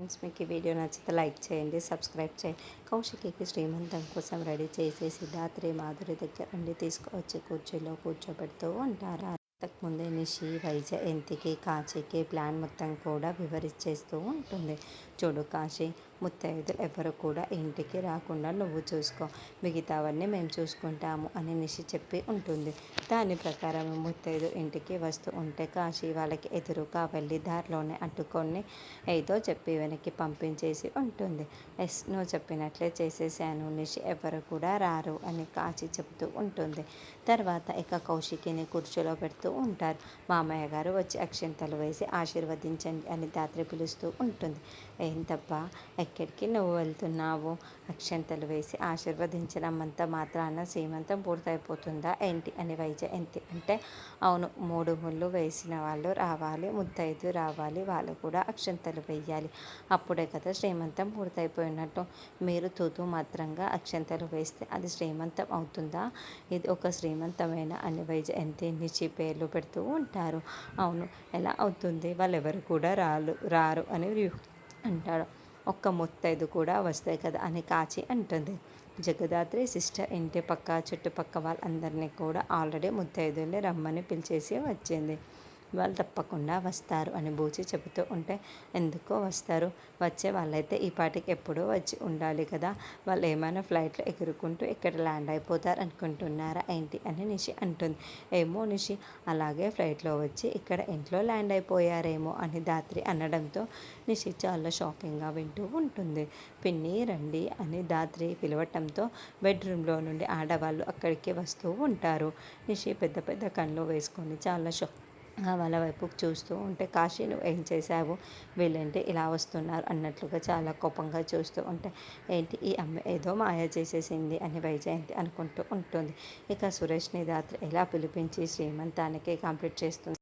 Friends మీకు ఈ video నచ్చితే లైక్ చేయండి సబ్స్క్రైబ్ చేయండి. కౌశికి శ్రీమంతం కోసం రెడీ చేసి సిద్ధాత్రి మాధురి దగ్గర నుండి తీసుకువచ్చి కుర్చీలో కూర్చోబెడుతూ ఉంటారు. అంతకుముందే నిషి వైజ కాశీకి ప్లాన్ మొత్తం కూడా వివరించేస్తూ ఉంటుంది. చూడు కాశీ ముత్తైదులు ఎవరు కూడా ఇంటికి రాకుండా నువ్వు చూసుకో. మిగతావన్నీ మేము చూసుకుంటాము అని నిషి చెప్పి ఉంటుంది. దాని ప్రకారం ముత్తైదు ఇంటికి వస్తూ ఉంటే కాశీ వాళ్ళకి ఎదురుగా వెళ్ళి దారిలోనే అడ్డుకొని ఏదో చెప్పి వెనక్కి పంపించేసి ఉంటుంది. ఎస్ నువ్వు చెప్పినట్లే చేసేసాను. నిషి ఎవరు కూడా రారు అని కాచి చెప్తూ ఉంటుంది. తర్వాత ఇక కౌశికిని కుర్చీలో పెడుతూ ఉంటారు. మామయ్య గారు వచ్చి అక్షంతలు వేసి ఆశీర్వదించండి అని దాత్రి పిలుస్తూ ఉంటుంది. ఏం తప్ప ఎక్కడికి నువ్వు వెళ్తున్నావు? అక్షంతలు వేసి ఆశీర్వదించడం అంతా మాత్రాన సీమంతం పూర్తయిపోతుందా? ఏంటి? అని వైజ ఎంత అంటే అవును మూడు ముళ్ళు వేసిన వాళ్ళు రావాలి ముత్తైదు రావాలి వాళ్ళు కూడా అక్షంతలు వేయాలి. అప్పుడే కదా శ్రీమంతం పూర్తయిపోయినట్టు. మీరు తూతు మాత్రంగా అక్షంతలు వేస్తే అది శ్రీమంతం అవుతుందా? ఇది ఒక శ్రీమంతమైన? అని వైజ ఎంత నిచ్చి పేర్లు పెడుతూ ఉంటారు. అవును ఎలా అవుతుంది? వాళ్ళు ఎవరు కూడా రాలు రారు అని అంటాడు ఒక్క ముత్తైదు కూడా వస్తాయి కదా అని కాచి అంటుంది. జగదాత్రి సిస్టర్ ఇంటి పక్క చుట్టుపక్క వాళ్ళందరినీ కూడా ఆల్రెడీ ముత్తైదులే రమ్మని పిలిచేసి వచ్చింది. వాళ్ళు తప్పకుండా వస్తారు అని బూచి చెబుతూ ఉంటే ఎందుకో వస్తారు. వచ్చే వాళ్ళైతే ఈ పాటికి ఎప్పుడూ వచ్చి ఉండాలి కదా. వాళ్ళు ఏమైనా ఫ్లైట్లో ఎగురుకుంటూ ఇక్కడ ల్యాండ్ అయిపోతారు అనుకుంటున్నారా ఏంటి అని నిషి అంటుంది. ఏమో నిషి అలాగే ఫ్లైట్లో వచ్చి ఇక్కడ ఇంట్లో ల్యాండ్ అయిపోయారేమో అని దాత్రి అనడంతో నిషి చాలా షాకింగ్గా వింటూ ఉంటుంది. పిన్ని రండి అని దాత్రి పిలవటంతో బెడ్రూమ్లో నుండి ఆడవాళ్ళు అక్కడికి వస్తూ ఉంటారు. నిషి పెద్ద పెద్ద కళ్ళు వేసుకొని చాలా షాక్ వాళ్ళ వైపు చూస్తూ ఉంటే కాశీ నువ్వు ఏం చేశావు? వీళ్ళేంటి ఇలా వస్తున్నారు? అన్నట్లుగా చాలా కోపంగా చూస్తూ ఉంటే ఏంటి ఈ అమ్మ ఏదో మాయ చేసేసింది అని వైజయంతి అనుకుంటూ ఉంటుంది. ఇక సురేష్ని రాత్రి ఎలా పిలిపించి శ్రీమంతానికి కంప్లీట్ చేస్తుంది.